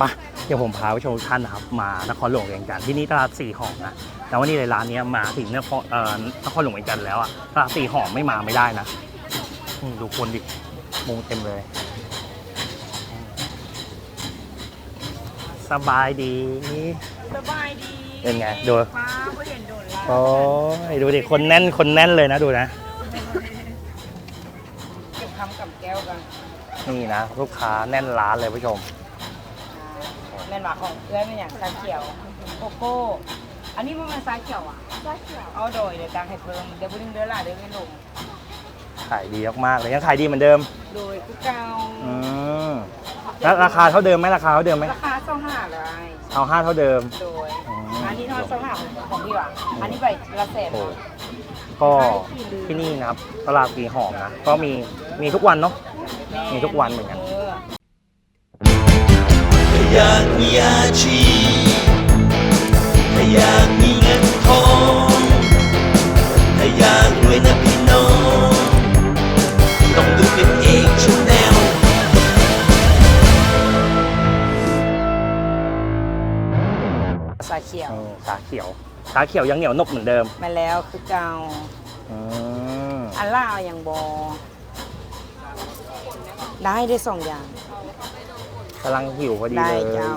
ไปะเดี๋ยวผมพาไปชมทุกท่านนะครับมานครหลวงเวียงจันทร์ที่นี่ตลาดสี่หอมนะแต่ว่านี่เลยร้านเนี้ยมาถึงนครเอ่อนครหลวงเวียงจันทร์แล้วอะตลาดสี่หอมไม่มาไม่ได้นะอืมดูคนดิมุงเต็มเลย สบายดีสบายดีเป็นไงดูฟ้าก็เห็นโดนละโอ้ยดูดิคนแน่นคนแน่นเลยนะดูนะ เก็บคำกับแก้วกันนี่นะ ลูกค้าแน่นร้านเลยผู้ชม แม่นหมาของเพื่อนเป็นอย่างชาเขียวโกโก้ อันนี้มันเป็นชาเขียวอะ ชาเขียว เอาโดยเดี๋ยวตังให้เพิ่มเดี๋ยวบุ้งเดือดละเดี๋ยวไม่ลงขายดีมากๆเลยยังขายดีเหมือนเดิม โดยคือเก่าอืมแล้วราคาเท่าเดิมไหมราคาเท่าเดิมไหมราคาเท่าห้าเลยเอาห้าเท่าเดิม โดยอืมอันนี้เท่าเท่าห้าของพี่ว่ะอันนี้ใบละแสนโอ้ก็ที่นี่นะครับตลาดปีหอมนะก็มีมีทุกวันเนาะมีทุกวันเหมือนกันเออถ้าอยากมีอาชีพถ้าอยากมีเงินทองถ้าอยากรวยนะพี่น้องต้องดูเป็นเอกชแนลชาเขียวอืมชาเขียวชาเขียวยังเหนียวนบเหมือนเดิมมาแล้วคือเก่าอืมอันล่าเอาอย่างบอได้ได้สองอย่าง กำลังหิวพอดีได้เลยเจ้า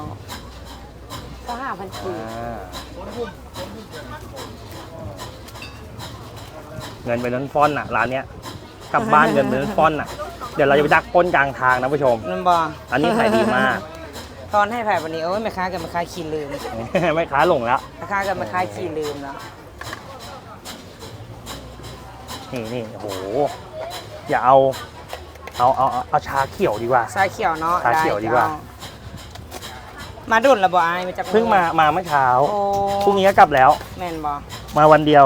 ก็ห้าพันกีอ่าเงินไปนั้นฟอนอะร้านเนี้ยกลับบ้านเงินไปนั้นฟอนอะ เดี๋ยวเราจะไปดักปล้นกลางทางนะผู้ชม นั่นบออันนี้ขายดีมาก ตอนให้แผ่วันนี้โอ้ยแม่ค้ากับแม่ค้าขี่ลืมไม่ค้าหลงแล้ว แม่ค้ากับแม่ค้าขี่ลืมแล้วนี่นี่โอ้โห อย่าเอา เอาเอาเอาเอาชาเขียวดีกว่าชาเขียวเนาะชาเขียวดีกว่าไเจ้มาดุนระบอายมาจากเพิ่งมามาเมื่อเช้าโอ้พรุ่งนี้ก็กลับแล้ว แม่นบอมาวันเดียว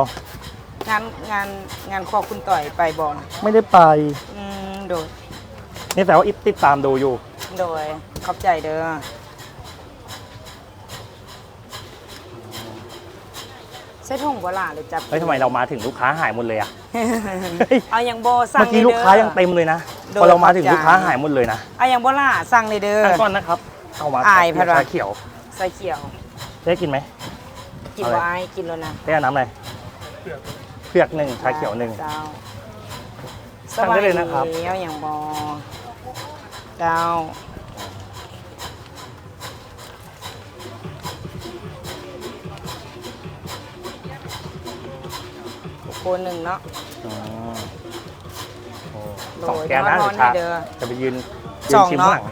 งานงานงานคอคุณต่อยไปบอไม่ได้ไปอืมโดยนี่แต่ว่าอิติดตามดูอยู่ โดยขอบใจเด้อ ใส่ถุงโบราณเลยจับเฮ้ยทำไมเรามาถึงลูกค้าหายหมดเลยอะเอาอย่างโบสั่งเมื่อกี้ลลูด้กค้ายังเต็มเลยนะโดยพอเรามาถึงขอบใจลูกค้าหายหมดเลยนะเอาอย่างโบราณสั่งเลยเด้ออันก่อนนะครับเอามาอายพะชาระเขียวใส่เขียวได้กินไหมกินเอาเลยบ่อายกินแล้วนะได้เอาน้ำอะไรเผือกหนึ่งชาเขียวหนึ่งเจ้าสั่งได้เลยนะครับสบายดีเอาอย่างบอเจ้า โคนหนึ่งเนาะอืมโอ้โดสองยแก้วนะเดี๋ยวเดี๋ยวชาเอาทอนให้เด้อจะไปยืนสยืนองชิมเนาะข้างหลัง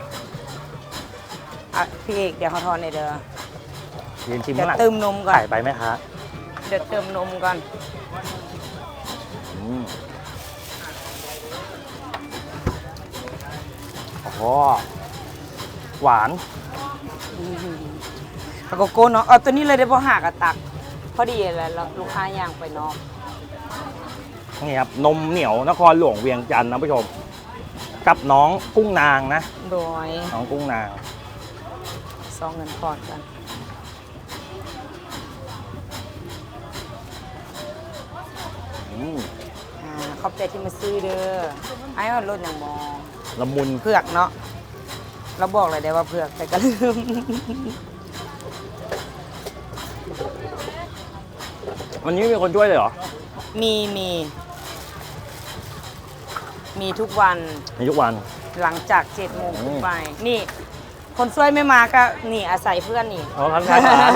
อะพี่เอกเดี๋ยวเขาทอนในเด้อยืนชิมเดี๋ยข้างหลังวเติมนมก่อน ขายไปไหมคะเดี๋ยวเติมนมก่อนอืมโอ้โหหวาน เอาโกโก้เนาะเอาตัวนี้เลยได้พอหากระตัก พอดีเลยแล้วลูกค้าย่างไปเนาะ นี่ครับนมเหนียวนครหลวงเวียงจันทร์นะผู้ชม กับน้องกุ้งนางนะ โดยน้องกุ้งนางซองเงินพอดกันอืมอ่าขอบใจที่มาซื้อเด้อไอ้เอารถอย่างมอละมุนเผือกเนาะเราบอกเลยได้ว่าเผือกแต่ก็ลืมวันนี้มีคนช่วยเลยเหรอ มีมี มีทุกวันมีทุกวัน หลังจากเจ็ดโมงอืมขึ้นไป นี่ คนช่วยไม่มาก็นี่อาศัยเพื่อนนี่เอาข้างร้านร้าน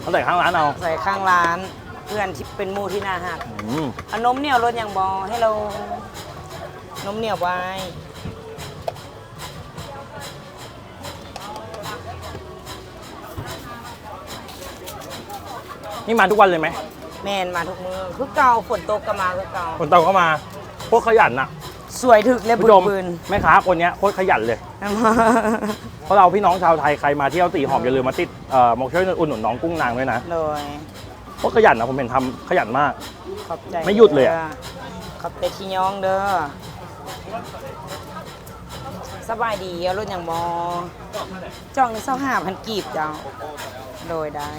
เขาใส่ข้างร้านเอาใส่ข้างร้าน เพื่อนที่เป็นหมู่ที่น่าหักอืมเอานมเหนียวรสอย่างบอให้เรา นมเหนียวไว้นี่มาทุกวันเลยไหมแมนมาทุกมือคือเก่าฝนตกก็มาคือเก่าคนเตาเข้ามา พวกขยันน่ะ สวยถึกเลยผู้บุชญมปืนแม่ค้าคนเนี้ยโคตรขยันเลย เพราะเราพี่น้องชาวไทยใครมาเที่ยวตีหอมอย่าลืมมาติดเอ่อมาช่วยอุดหนุนน้องกุ้งนางด้วยนะเลยโคตรขยันนะผมเห็นทำขยันมาก ขอบใจไม่หยุดเลยอะด้ขอบใจที่ย้องเด้อสบายดีเอารถอย่างบอจ้องนี่เศร้าห้าพันกีบเจ้า โดยได้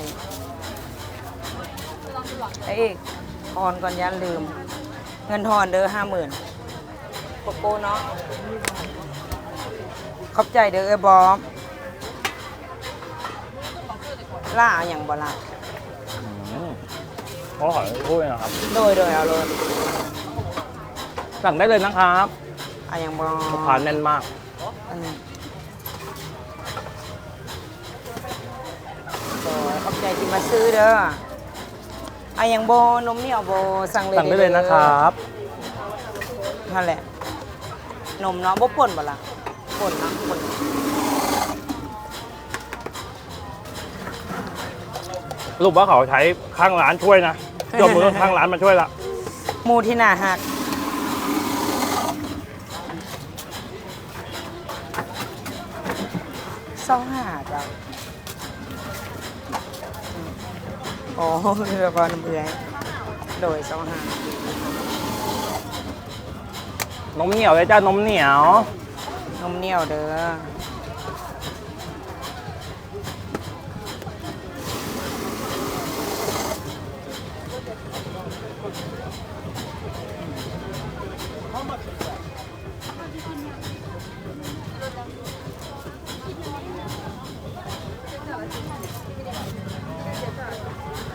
เอ้ยทอนก่อนอยันลืม เงินทอนเด้อห้าหมื่น โกโก้เนาะขอบใจเด้อเอ้ยบอมล่าเอาอย่างบ่ล่ะอืมขอขอพูดนะครับ โดยโดยเอาเลยสั่งได้เลยนะครับเอาอย่างบ่ลูกค้าแน่นมาก อันนี้โดยขอบใจที่มาซื้อเด้อเอาอย่างบ่นมเหนียวบ่สั่งเลยสั่งได้เลยนะครับนั่นแหละ นมเนาะบ่ป่นบ่ล่ะป่นเนาะป่นรูปว่าเขาใช้ข้างร้านช่วยนะยกมือข้างร้านมาช่วยละหมูที่หน้าหักสองห้าจ้ะอืมอ๋อเรือพอน้ำเบื่อยโดยสองห้า นมเหนียวเลยจ้านมเหนียวนมเหนียวเด้อ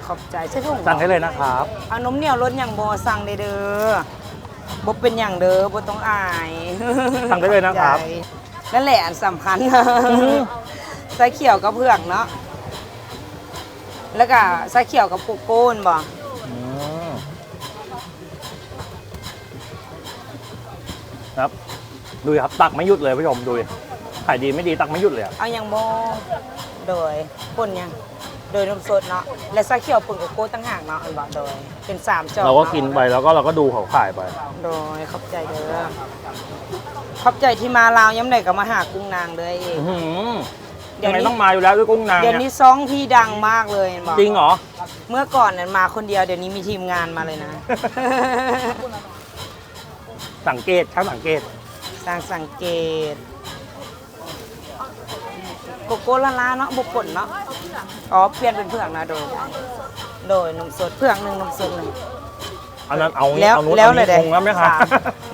ขอบใจใช่ถุงสั่งได้เลยนะครับ เอานมเหนียวรสอย่างบอสั่งได้เด้อ บ่เป็นอย่างเด้อบ่ต้องอายสั่งได้เลยนะครับ ใจนั่นแหละอันสำคัญใส่เขียวกับเผือกเนาะแล้วก็ใส่เขียวกับโกโก้นบ่อืมครับ ดูดิครับตักไม่หยุดเลยผู้ชมดูดิขายดีไม่ดีตักไม่หยุดเลยอะเอาอย่างบ่โดยป่นหยัง โดยนมสดเนาะและใส่เขียวป่นโกโก้ตั้งหากเนาะอันบ่โดยเป็นสามจอกเราก็นะกินไปแล้วก็เราก็ดูเขาขายไป โดยขอบใจเด้อขอบใจที่มาลาวย้ำไหนก็มาหากุ้งนางเด้อเองอื้อหือเดี๋ยัยวงไงนี้ต้องมาอยู่แล้วด้วยกุ้งนางเดี๋ยวเนี่นี้ยซองพี่ดังมากเลยเห็นบอกจริงเหรอ เมื่อก่อนนั้นมาคนเดียวเดี๋ยวนี้มีทีมงานมาเลยนะ สังเกตช่างสังเกต สร้างสังเกต โกโก้ละลาเนาะบุกป่นเนาะ อ๋อเปลี่ยนเป็นเผือกนะโดยโดยนมสดเผือกหนึ่งนมสดหนึ่ง อันนั้นเอางี้แล้วเอานู้นแล้วเอาเลยนี้เด้งงแล้วไหมคะ สาม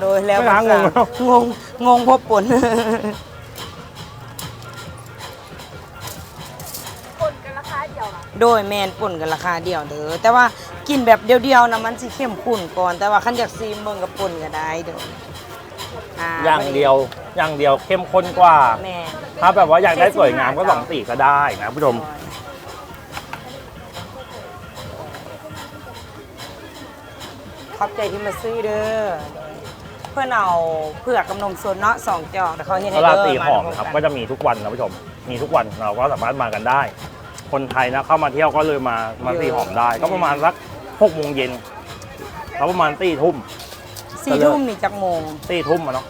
โดยแล้วไม่ค้างสามงงแล้ว งงงงเพบป่นโดยแมนป่นกันราคาเดียวเด้อแต่ว่ากินแบบเดียวๆนะมันสิเข้มข้นก่อน แต่ว่าคันอยากซีมเบิ่งกับป่นก็ได้เด้ออ่าอย่างเดียวอย่างเดียวเข้มข้นกว่า แม่ ถ้าแบบว่าอยากได้สวยงามก็สองสีก็ได้นะผู้ชม ขอบใจที่มาซื้อเด้อ เพื่อนเอาเผือกกับนมสดเนาะสองจอกแต่เขาเห็นตให้ลาดเด้อตีหอมานะครับดูก็จะมีทุกวันนะผู้ชม มีทุกวันเราก็สามารถมากันได้ คนไทยนะเข้ามาเที่ยวก็เลยมามาตีหอมได้ ก็ประมาณสักหกโมงเย็นแล้วประมาณตีทุ่มสี่ทุ่มนี่จักโมงตีทุ่มอะเนาะ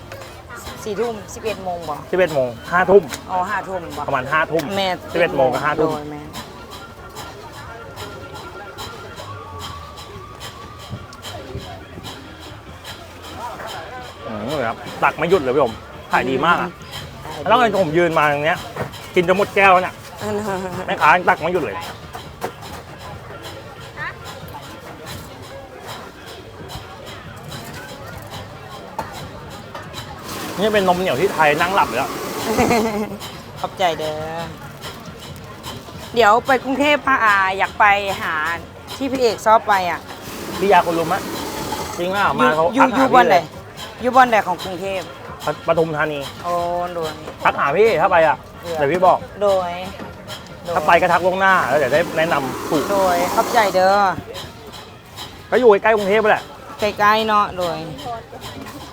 สี่ทุ่มสิบเอ็ดโมงบ่สิบเอ็ดโมงห้าทุ่ม อ๋อห้าทุ่มบ่ประมาณห้าทุ่มแม่สิบเอ็ดโมงกับห้าทุ่ม โดยแม่ ครับตักไม่หยุดเลยผู้ชมขายดีมากอะแล้วไอ้ผมยืนมาอย่างเนี้ย กินจะหมดแก้วแล้วเนี่ยแม่ค้ายังตักไม่หยุดเลย นี่เป็นนมเหนียวที่ไทยนั่งหลับเลยอะขอบใจเด้อเดี๋ยวไปกรุงเทพพะอาอยากไปหาที่พี่เอกชอบไปอะพี่ยาคุณรู้ไหมจริงอะอมายู่เขาอยู่ทักอหายู่บพี่นไหเลนย อยู่บนไหนของกรุงเทพปปทุมธานีโอ้โดย ทักหาพี่ถ้าไปอะเผื่อเดี๋ยวพี่บอก โดยโดยถ้าไปก็ทักล่วงหน้าแล้วเดี๋ยวได้แนะนำถูกโดยขอบใจเด้อก็อยู่ใกล้ๆกรุงเทพแหละใกล้ๆเนาะโดย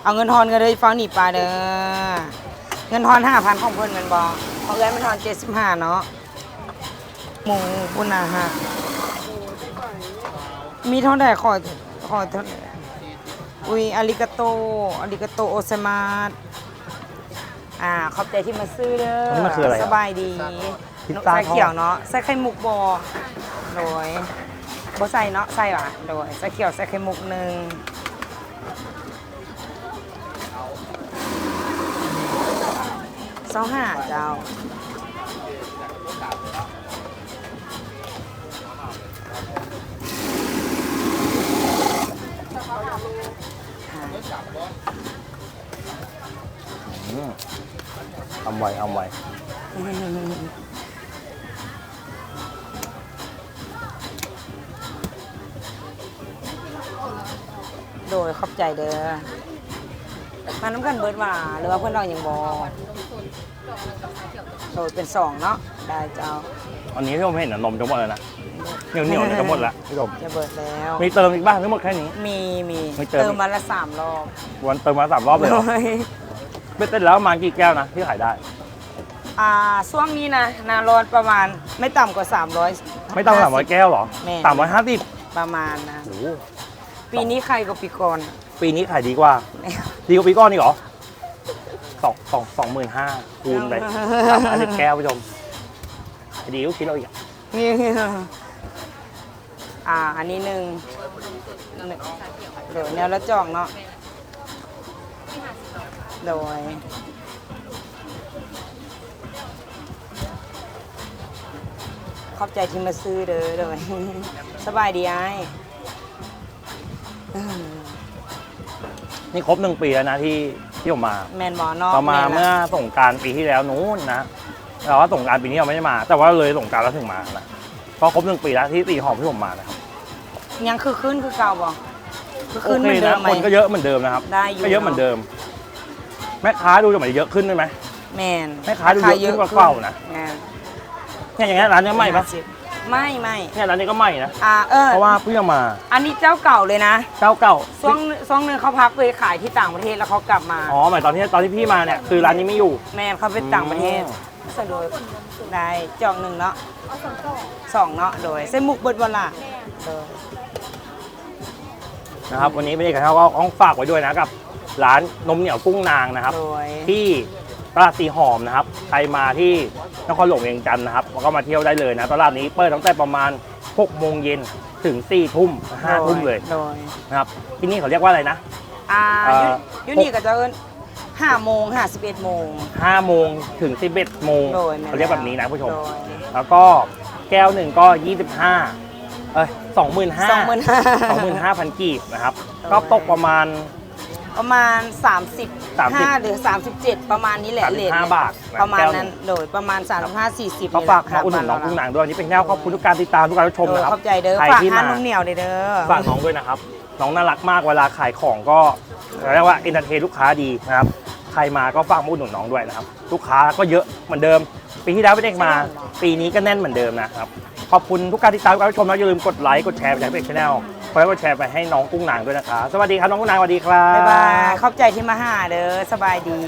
เอาเงินทอนกันเลยฟังหนีปลาเด้อเงินทอนห้าพันของเพิ่นแมันบอของเงินมันทอนเจ็ดสิบห้าเนาะหมูปุนาฮะมีเท่าไหร่ขอขอเท่าไหร่ อุ้ยอาริกาโตอาริกาโตโอซามาสอ่า ขอบใจที่มาซื้อเด้อนี่มันคืออะไรอะสบายดีพิซซ่าใส่ทอดเขียวเนาะใส่ไข่มุกบอโดยบ่ใส่เนาะใส่ว่ะโดยใส่เขียวใส่ไข่มุกหนึ่งเศร้าห้าเจ้า ทำไวทำไวโดยขอบใจเด้อมาน้ำกันเบิดว่าหรือว่าเพื่อนเราอย่างบอโดยเป็นสองเนาะได้เจ้า อันนี้ที่ผมเห็นนะนมจะหมดแล้วนะเหนียวเหนียวจะหมดละพี่ดมจะเบิดแล้ว มีเติมอีกบ้างทั้งหมดแค่นี้ มีมีเติมมาละสามรอบ วันเติมมาสามรอบเลย เหรอโดยเป็นเต้นแล้วประมาณกี่แก้วนะที่ขายได้ อ่าช่วงนี้นะหนาร้อนประมาณไม่ต่ำกว่า 300 ไม่ต้องสามร้อยแก้วเหรอแม่ สามร้อยห้าสิบประมาณนะโอ้โหปีนี้ใครกับปีก่อนปีนี้ขายดีกว่า ดีกว่าปีก่อนนี่เหรอสองสองสองหมื่นห้าคูณไปสามพันสิบแก้วผู้ชมขายดีกว่าคิดเราอีกอะนี่อ่า อันนี้หนึ่งหนึ่งเดี๋ยวแนวละจองเนาะ โดยขอบใจที่มาซื้อเด้อโดยสบายดีไอ้ายอืมนี่ครบหนึ่งปีแล้วนะที่ที่ผมมาแมนบอนอกเรามาแนเมื่อละสงกรารปีที่แล้วนู้นนะแต่ว่าสงกรารปีนี้เราไม่ได้มา แต่ว่าเลยสงกรารแล้วถึงมานะเพราะครบหนึ่งปีแล้วที่ตีหอมที่ผมมานะครับยังคือขึ้นคือเก่าบ่คือโอขึ้นเหเคมือนเดินะมไหมคนก็เยอะเหมือนเดิมนะครับได้อยู่ก็เยอะเหมือนเดิม แม่ค้าดูจะเหมือนเยอะขึ้นด้วยไหมแมนแม่ค้าดูเยอะขึ้นกว่าเก่านะแมนเนี่ยอย่างเงี้ยร้านเนี้ยใหม่ปะไม่ไม่เนี่ยร้านนี้ก็ใหม่นะอ่าเออเพราะว่าเพิ่งเอามา อันนี้เจ้าเก่าเลยนะ เจ้าเก่าช่วงช่วงหนึงเขาพักไปขายที่ต่างประเทศแล้วเขากลับมาอ๋อหมายตอนที่ตอนที่พี่มาเนี่ยคือร้านนี้ไม่อยู่ แมนเขาไปต่างประเทศอืมสะดวกได้จองหนึ่งเนาะสองเนาะโดยเส้นมุกเบิดวันละโดยนะครับวันนี้ไม่ได้กันเขาก็ต้องฝากไว้ด้วยนะกับ ร้านนมเหนียวกุ้งนางนะครับ โดยที่ตลาดสีหอมนะครับ ใครมาที่นครหลวงเวียงจันทร์นะครับก็มาเที่ยวได้เลยนะ ตลาดนี้เปิดตั้งแต่ประมาณ6โมงเย็นถึง4ทุ่ม5ทุ่มเลยโดยนะครับ ที่นี่เขาเรียกว่าอะไรนะ อ่าเอ่ออยูนี่ก็จะเอิ้นห้าโมงห้าสิบเอ็ดโมง5โมงถึง11โมงโดยแม่นเขาเรียกแบบนี้นะผู้ชม โดยแล้วก็แก้วหนึ่งก็ 25เอ้ย25,000 สองหมื่นห้า 25,000กีบนะครับโดยก็ตกประมาณ ประมาณ30 30 5หรือ 37 ประมาณนี้แหละเลท35บาทนประมาณแก้วหนั้นงโดยประมาณ 35 40ก็ฝากมาอุดหนุนน้องกุ้งนางด้วยวันนี้เป็นแนวขอบคุณทุกการติดตามทุกการรับชมเออนะครับขอบใจเด้อใครฝากที่ห้ามา นมเหนียวเด้อเด้อ ฝากน้องด้วยนะครับ น้องน่ารักมากเวลาขายของก็เรียกว่าเอนเตอร์เทนลูกค้าดีนะครับ ใครมาก็ฝากมาอุดหนุนน้องด้วยนะครับ ลูกค้าก็เยอะเหมือนเดิม ปีที่แล้วไม่ได้มา ปีนี้ก็แน่นเหมือนเดิมนะครับ ขอบคุณทุกการติดตามทุกการรับชมนะอย่าลืมกดไลค์กดแชร์ไปยังเพจชาแนลขอให้กดแชร์ไปให้น้องกุ้งนางด้วยนะคะ สวัสดีครับน้องกุ้งนางสวัสดีครับ บ๊ายบาย ขอบใจที่มาหาเด้อ สบายดี